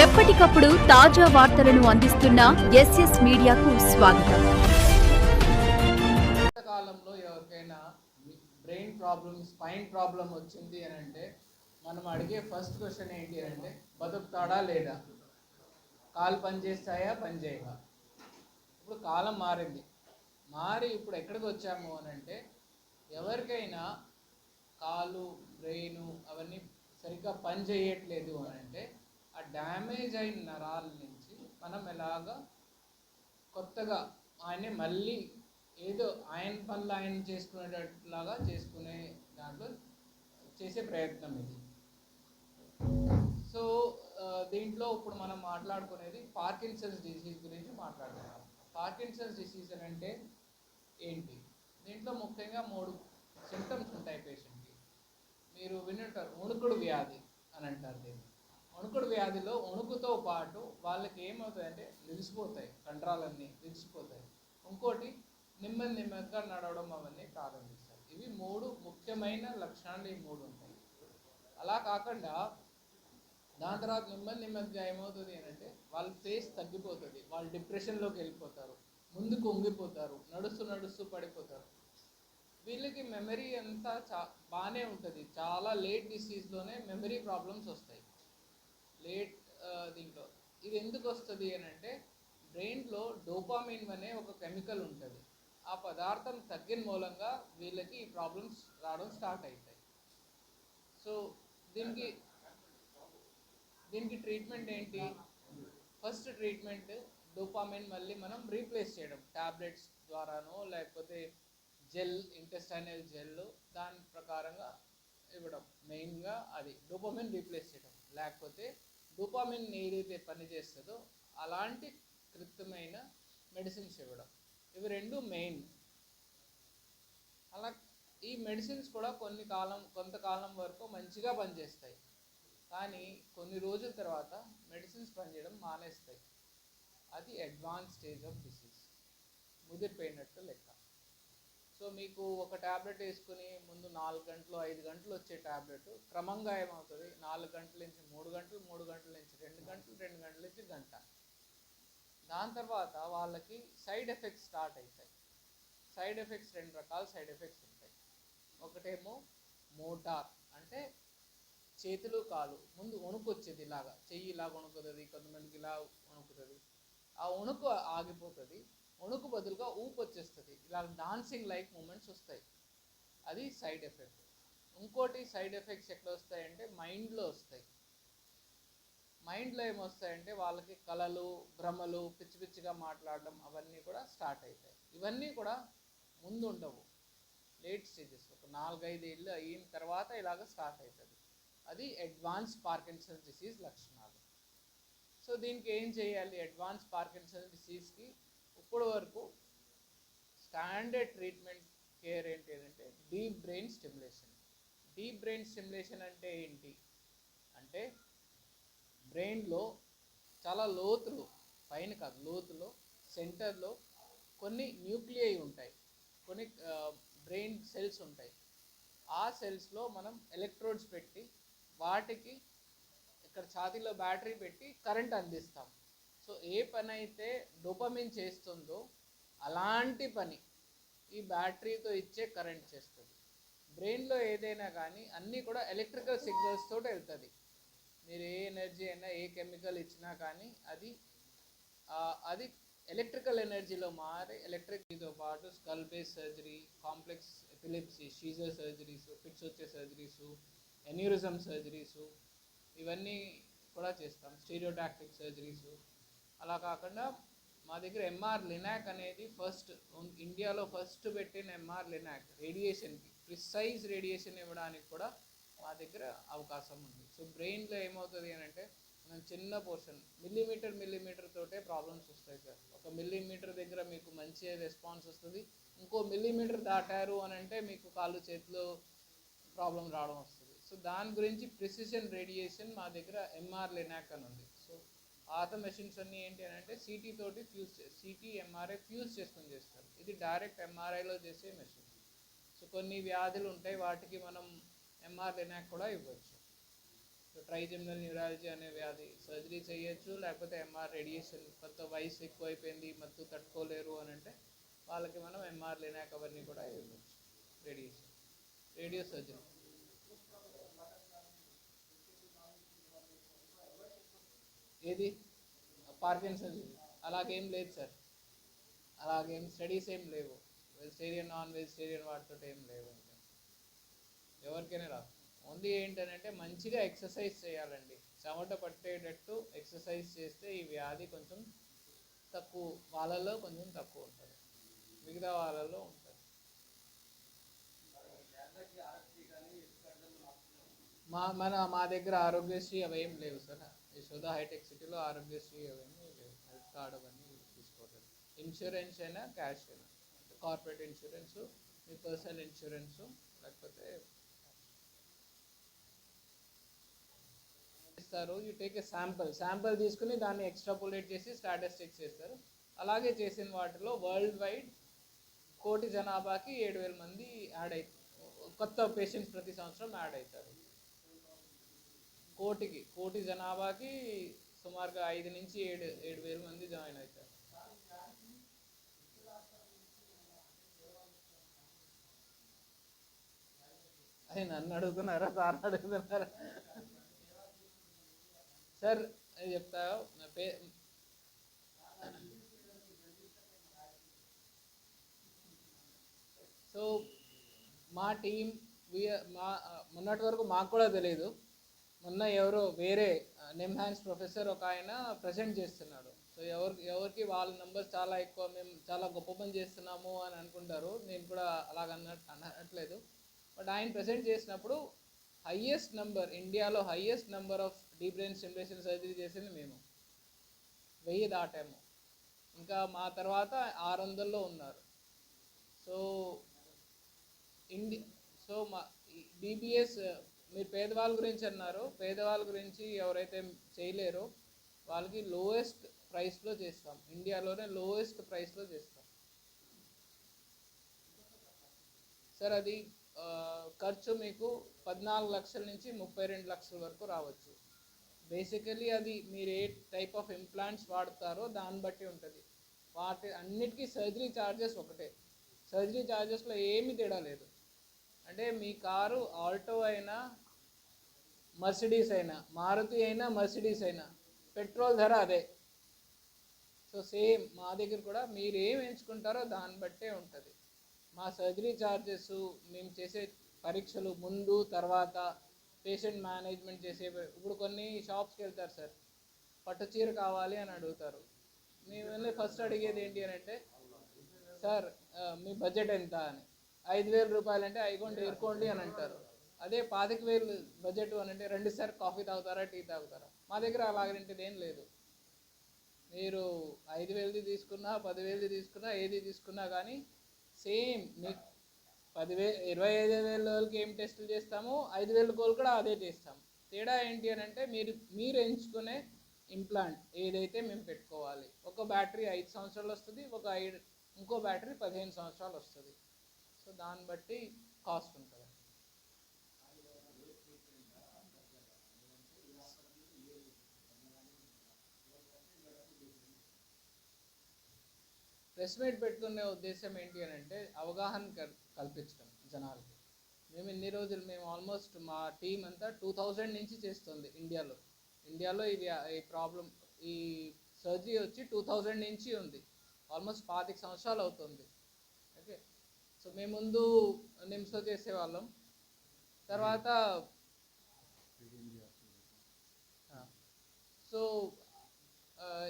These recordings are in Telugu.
ఎప్పటికప్పుడు తాజా వార్తలను అందిస్తున్న ఎస్ఎస్ మీడియాకు స్వాగతం. కాలంలో ఎవరికైనా బ్రెయిన్ ప్రాబ్లమ్ స్పైన్ ప్రాబ్లం వచ్చింది అని అంటే మనం అడిగే ఫస్ట్ క్వశ్చన్ ఏంటి అని అంటే బతుకుతాడా లేదా? కాలు పని చేస్తాయా? ఇప్పుడు కాలం మారింది. మారి ఇప్పుడు ఎక్కడికి వచ్చాము అని అంటే ఎవరికైనా కాలు బ్రెయిన్ అవన్నీ సరిగ్గా పని చేయట్లేదు అని అంటే ఆ డ్యామేజ్ అయిన నరాల నుంచి మనం ఎలాగా కొత్తగా ఆయన్ని మళ్ళీ ఏదో ఆయన పనులు ఆయన చేసుకునేటట్లాగా చేసుకునే దాంట్లో చేసే ప్రయత్నం ఇది. సో దీంట్లో ఇప్పుడు మనం మాట్లాడుకునేది పార్కిన్సన్స్ డిసీజ్ గురించి మాట్లాడుతున్నాం పార్కిన్సన్స్ డిసీజ్ అని అంటే ఏంటి? దీంట్లో ముఖ్యంగా మూడు సిమ్టమ్స్ ఉంటాయి పేషెంట్కి. మీరు వినుంటారు ఉణుకుడు వ్యాధి అని అంటారు దీన్ని. వణుకుడు వ్యాధిలో వణుకుతో పాటు వాళ్ళకి ఏమవుతాయంటే నిలిచిపోతాయి. కండరాలన్నీ నిలిచిపోతాయి. ఇంకోటి నెమ్మది నెమ్మదిగా నడవడం అవన్నీ ప్రారంభిస్తాయి. ఇవి మూడు ముఖ్యమైన లక్షణాలు ఈ మూడు ఉంటాయి. అలా కాకుండా దాని తర్వాత నెమ్మది నెమ్మదిగా ఏమవుతుంది అంటే వాళ్ళ ఫేస్ తగ్గిపోతుంది. వాళ్ళు డిప్రెషన్లోకి వెళ్ళిపోతారు. ముందుకు ఉంగిపోతారు. నడుస్తూ నడుస్తూ పడిపోతారు. వీళ్ళకి మెమరీ అంతా చా బాగానే ఉంటుంది. చాలా లేట్ డిసీజ్లోనే మెమరీ ప్రాబ్లమ్స్ వస్తాయి. లేట్ uh, దీంట్లో. ఇది ఎందుకు వస్తుంది అని అంటే బ్రెయిన్లో డోపామిన్ అనే ఒక కెమికల్ ఉంటుంది. ఆ పదార్థం తగ్గిన మూలంగా వీళ్ళకి ఈ ప్రాబ్లమ్స్ రావడం స్టార్ట్ అవుతాయి సో దీనికి దీనికి ట్రీట్మెంట్ ఏంటి? ఫస్ట్ ట్రీట్మెంట్ డోపామిన్ మళ్ళీ మనం రీప్లేస్ చేయడం. టాబ్లెట్స్ ద్వారానో లేకపోతే జెల్ ఇంటెస్టైనల్ జెల్ దాని ప్రకారంగా ఇవ్వడం. మెయిన్గా అది. డోపామిన్ రీప్లేస్ చేయడం. లేకపోతే డోపామిన్ ఏదైతే పనిచేస్తుందో అలాంటి కృత్యమైన మెడిసిన్స్ ఇవ్వడం. ఇవి రెండు మెయిన్. అలా ఈ మెడిసిన్స్ కూడా కొన్ని కాలం కొంతకాలం వరకు మంచిగా పనిచేస్తాయి. కానీ కొన్ని రోజుల తర్వాత మెడిసిన్స్ పనిచేయడం మానేస్తాయి. అది అడ్వాన్స్ స్టేజ్ ఆఫ్ డిసీజ్. ముదిరిపోయినట్టు లెక్క. సో మీకు ఒక ట్యాబ్లెట్ వేసుకుని ముందు నాలుగు గంటలు ఐదు గంటలు వచ్చే ట్యాబ్లెట్ క్రమంగా ఏమవుతుంది? నాలుగు గంటల నుంచి మూడు గంటలు మూడు గంటల నుంచి రెండు గంటలు రెండు గంటల నుంచి గంట. దాని తర్వాత వాళ్ళకి సైడ్ ఎఫెక్ట్స్ స్టార్ట్ అవుతాయి. సైడ్ ఎఫెక్ట్స్ రెండు రకాల సైడ్ ఎఫెక్ట్స్ ఉంటాయి. ఒకటేమో మోటార్ అంటే చేతులు కాలు. ముందు వణుకు వచ్చేది ఇలాగా. చెయ్యి ఇలా వణుకుతుంది కొంతమందికి ఇలా వణుకుతుంది. ఆ వణుకు ఆగిపోతుంది. వణుకు బదులుగా ఊపు వచ్చేస్తుంది. ఇలా డాన్సింగ్ లైక్ మూమెంట్స్ వస్తాయి. అది సైడ్ ఎఫెక్ట్ ఇంకోటి సైడ్ ఎఫెక్ట్స్ ఎట్లా వస్తాయంటే మైండ్లో వస్తాయి. మైండ్లో ఏమొస్తాయంటే వాళ్ళకి కళలు భ్రమలు పిచ్చి పిచ్చిగా మాట్లాడడం అవన్నీ కూడా స్టార్ట్ అవుతాయి ఇవన్నీ కూడా ముందు ఉండవు లేట్ స్టేజెస్ ఒక నాలుగైదు ఏళ్ళు అయిన తర్వాత ఇలాగ స్టార్ట్ అవుతుంది అది అడ్వాన్స్ పార్కిన్సన్స్ డిసీజ్ లక్షణాలు. సో దీనికి ఏం చేయాలి? అడ్వాన్స్ పార్కిన్సన్స్ డిసీజ్కి ఇప్పటి వరకు స్టాండర్డ్ ట్రీట్మెంట్ కేర్ ఏంటి అంటే deep brain stimulation. Deep brain stimulation అంటే ఏంటి? అంటే బ్రెయిన్లో చాలా లోతులు పైన కాదు లోతులో సెంటర్లో కొన్ని న్యూక్లియై ఉంటాయి. కొన్ని బ్రెయిన్ సెల్స్ ఉంటాయి. ఆ సెల్స్లో మనం ఎలక్ట్రోడ్స్ పెట్టి వాటికి ఇక్కడ ఛాతీలో బ్యాటరీ పెట్టి కరెంట్ అందిస్తాం. సో ఏ పని అయితే డోపమిన్ చేస్తుందో అలాంటి పని ఈ బ్యాటరీతో ఇచ్చే కరెంట్ చేస్తుంది. బ్రెయిన్లో ఏదైనా కానీ అన్నీ కూడా ఎలక్ట్రికల్ సిగ్నల్స్ తోటి వెళ్తుంది. మీరు ఏ ఎనర్జీ అయినా ఏ కెమికల్ ఇచ్చినా కానీ అది అది ఎలక్ట్రికల్ ఎనర్జీలో మారి ఎలక్ట్రిక్తో పాటు skull base surgery complex epilepsy seizure surgeries fits వచ్చే సర్జరీస్ ఎన్యూరిజం సర్జరీస్ ఇవన్నీ కూడా చేస్తాం. స్టీరియోటాక్టిక్ సర్జరీస్ అలా కాకుండా మా దగ్గర ఎంఆర్ లినాక్ అనేది ఫస్ట్ ఇండియాలో ఫస్ట్ పెట్టిన ఎంఆర్ లినాక్ రేడియేషన్కి ప్రిసైజ్ రేడియేషన్ ఇవ్వడానికి కూడా మా దగ్గర అవకాశం ఉంది. సో బ్రెయిన్లో ఏమవుతుంది అని అంటే మనం చిన్న పోర్షన్ మిల్లీమీటర్ మిల్లీమీటర్ తోటే ప్రాబ్లమ్స్ వస్తాయి సార్. ఒక మిల్లీమీటర్ దగ్గర మీకు మంచి రెస్పాన్స్ వస్తుంది. ఇంకో మిల్లీమీటర్ దాటారు అని అంటే మీకు కాళ్ళు చేతులు ప్రాబ్లం రావడం వస్తుంది. సో దాని గురించి ప్రిసిషన్ రేడియేషన్ మా దగ్గర ఎంఆర్ లినాక్ అని ఉంది. ఆటో మెషిన్స్ అన్నీ ఏంటి అని అంటే సిటీ తోటి ఫ్యూజ్ సిటీ ఎంఆర్ఐ ఫ్యూజ్ చేసుకొని చేస్తారు. ఇది డైరెక్ట్ ఎంఆర్ఐలో చేసే మెషిన్ సో కొన్ని వ్యాధులు ఉంటాయి వాటికి మనం ఎంఆర్ లెనాక్ కూడా ఇవ్వచ్చు. సో ట్రైజెమినల్ న్యూరాలజీ అనే వ్యాధి సర్జరీ చేయొచ్చు లేకపోతే ఎంఆర్ రేడియేషన్ కొంత వయసు ఎక్కువైపోయింది మత్తు తట్టుకోలేరు అని అంటే వాళ్ళకి మనం ఎంఆర్ లేనాక అవన్నీ కూడా ఇవ్వచ్చు. రేడియేషన్ రేడియో సర్జరీ ఏది? పార్కిన్సన్ అలాగేం లేదు సార్. అలాగేం స్టడీస్ ఏం లేవు. వెజిటేరియన్ నాన్ వెజిటేరియన్ వాటితో ఏం లేవు ఎవరికైనా రాదు ఓన్లీ ఏంటంటే మంచిగా ఎక్సర్సైజ్ చేయాలండి. చెమట పట్టేటట్టు ఎక్సర్సైజ్ చేస్తే ఈ వ్యాధి కొంచెం తక్కువ వాళ్ళలో కొంచెం తక్కువ ఉంటుంది. మిగతా వాళ్ళలో ఉంటుంది. మా మన మా దగ్గర ఆరోగ్యశ్రీ అవి ఏం లేవు సార్. యశోద హైటెక్ సిటీలో ఆరోగ్యశ్రీ అవన్నీ హెల్త్ కార్డ్ అవన్నీ తీసుకోవట్లేదు. ఇన్సూరెన్స్ అయినా క్యాష్ అయినా. కార్పొరేట్ ఇన్సూరెన్స్ మీ పర్సనల్ ఇన్సూరెన్స్ లేకపోతే ఇస్తారు. You take a sample. Sample తీసుకుని దాన్ని ఎక్స్ట్రాపులేట్ చేసి స్టాటిస్టిక్స్ చేస్తారు. అలాగే చేసిన వాటిలో వరల్డ్ వైడ్ కోటి జనాభాకి ఏడు వేల మంది యాడ్ అవుతారు కొత్త పేషెంట్స్ ప్రతి సంవత్సరం యాడ్ అవుతారు. కోటికి కోటి జనాభాకి సుమారుగా ఐదు నుంచి ఏడు ఏడు వేల మంది జాయిన్ అవుతారు. అది నన్ను అడుగుతున్నారా? సార్ అడుగుతున్నారా? సార్ నేను చెప్తా నా పే సో మా టీం మా మొన్నటి వరకు మాకు కూడా తెలియదు. మొన్న ఎవరో వేరే నిమ్హాన్స్ ప్రొఫెసర్ ఒక ఆయన ప్రజెంట్ చేస్తున్నాడు. సో ఎవరు ఎవరికి వాళ్ళ నెంబర్స్ చాలా ఎక్కువ మేము చాలా గొప్ప పని చేస్తున్నాము అని అనుకుంటారు. నేను కూడా అలాగ అనట్లేదు. బట్ ఆయన ప్రజెంట్ చేసినప్పుడు హయ్యెస్ట్ నెంబర్ ఇండియాలో highest number of deep brain stimulation surgery చేసింది మేము. వెయ్యి దాటాము. ఇంకా మా తర్వాత ఆరు వందల్లో ఉన్నారు. సో ఇండి సో మా డిబిఎస్ మీరు పేదవాళ్ళ గురించి అన్నారు. పేదవాళ్ళ గురించి ఎవరైతే చేయలేరో వాళ్ళకి లోయెస్ట్ ప్రైస్లో చేస్తాం. ఇండియాలోనే లోయెస్ట్ ప్రైస్లో చేస్తాం. సార్ అది ఖర్చు మీకు పద్నాలుగు లక్షల నుంచి ముప్పై రెండు లక్షల వరకు రావచ్చు. బేసికలీ అది మీరు ఏ టైప్ ఆఫ్ ఇంప్లాంట్స్ వాడతారో దాన్ని బట్టి ఉంటుంది. వాటి అన్నిటికీ సర్జరీ ఛార్జెస్ ఒకటే. సర్జరీ ఛార్జెస్లో ఏమీ తేడా లేదు. అంటే మీ కారు ఆల్టో అయినా మర్సిడీస్ అయినా మారుతి అయినా మర్సిడీస్ అయినా పెట్రోల్ ధర అదే. సో సేమ్ మా దగ్గర కూడా మీరు ఏం ఎంచుకుంటారో దాన్ని బట్టే ఉంటుంది. మా సర్జరీ ఛార్జెస్ మేము చేసే పరీక్షలు ముందు తర్వాత పేషెంట్ మేనేజ్మెంట్ చేసే ఇప్పుడు కొన్ని షాప్స్కి వెళ్తారు సార్. పట్టు చీర కావాలి అని అడుగుతారు. మేము వెళ్ళి ఫస్ట్ అడిగేది ఏంటి అని అంటే సార్ మీ బడ్జెట్ ఎంత? అని. ఐదు వేల రూపాయలు అంటే ఐకోండి ఇరుకోండి అని అంటారు. అదే పాతిక వేలు బడ్జెట్ అని అంటే రెండుసారి కాఫీ తాగుతారా టీ తాగుతారా? మా దగ్గర అలాగంటిది ఏం లేదు. మీరు ఐదు వేలది తీసుకున్నా పదివేలది తీసుకున్నా ఏది తీసుకున్నా కానీ సేమ్ మీకు పదివే ఇరవై ఐదు వేల వాళ్ళకి ఏం టెస్టులు చేస్తామో ఐదు వేల కోలు కూడా అదే చేస్తాం. తేడా ఏంటి అని అంటే మీరు మీరు ఎంచుకునే ఇంప్లాంట్ ఏదైతే మేము పెట్టుకోవాలి. ఒక బ్యాటరీ ఐదు సంవత్సరాలు వస్తుంది ఒక ఐదు ఇంకో బ్యాటరీ పదిహేను సంవత్సరాలు వస్తుంది. సో దాన్ని బట్టి కాస్ట్ ఉంటుంది. ప్రెస్ మీట్ పెట్టుకునే ఉద్దేశం ఏంటి అని అంటే అవగాహన కల్- కల్పించడం జనాలకి. మేము ఇన్ని రోజులు మేము ఆల్మోస్ట్ మా టీం అంతా టూ థౌజండ్ నుంచి చేస్తుంది ఇండియాలో. ఇండియాలో ఇది ఈ ప్రాబ్లం ఈ సర్జరీ వచ్చి టూ థౌజండ్ నుంచి ఉంది. ఆల్మోస్ట్ పాతిక సంవత్సరాలు అవుతుంది. ఓకే? సో మేము ముందు నిమ్స్లో చేసేవాళ్ళం. తర్వాత సో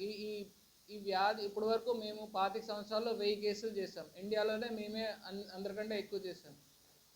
ఈ ఈ వ్యాధి ఇప్పటి వరకు మేము పాతిక సంవత్సరాల్లో వెయ్యి కేసులు చేసాం ఇండియాలోనే మేమే అందరికంటే ఎక్కువ చేసాం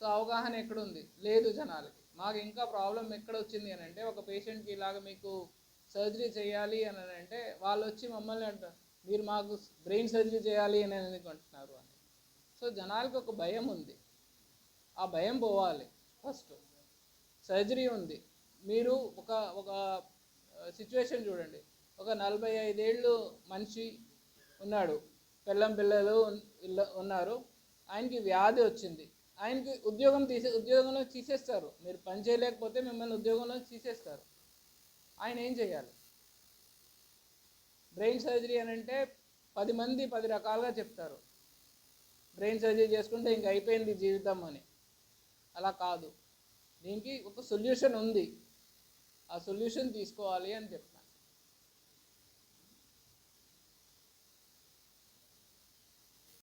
సో అవగాహన ఎక్కడ ఉంది లేదు జనాలకి. మాకు ఇంకా ప్రాబ్లం ఎక్కడ వచ్చింది అని అంటే ఒక పేషెంట్కి ఇలాగ మీకు సర్జరీ చేయాలి అని అంటే వాళ్ళు వచ్చి మమ్మల్ని అంటారు మీరు మాకు బ్రెయిన్ సర్జరీ చేయాలి అని ఎందుకు అని. సో జనాలకి ఒక భయం ఉంది. ఆ భయం పోవాలి ఫస్ట్. సర్జరీ ఉంది. మీరు ఒక ఒక సిచ్యువేషన్ చూడండి. ఒక నలభై ఐదేళ్ళు మనిషి ఉన్నాడు. పిల్లం పిల్లలు ఉన్నారు. ఆయనకి వ్యాధి వచ్చింది. ఆయనకి ఉద్యోగం తీసే ఉద్యోగంలో తీసేస్తారు. మీరు పని చేయలేకపోతే మిమ్మల్ని ఉద్యోగంలో తీసేస్తారు. ఆయన ఏం చేయాలి? బ్రెయిన్ సర్జరీ అని అంటే పది మంది పది రకాలుగా చెప్తారు. బ్రెయిన్ సర్జరీ చేసుకుంటే ఇంక అయిపోయింది జీవితం అని. అలా కాదు. దీనికి ఒక సొల్యూషన్ ఉంది. ఆ సొల్యూషన్ తీసుకోవాలి అని చెప్తారు.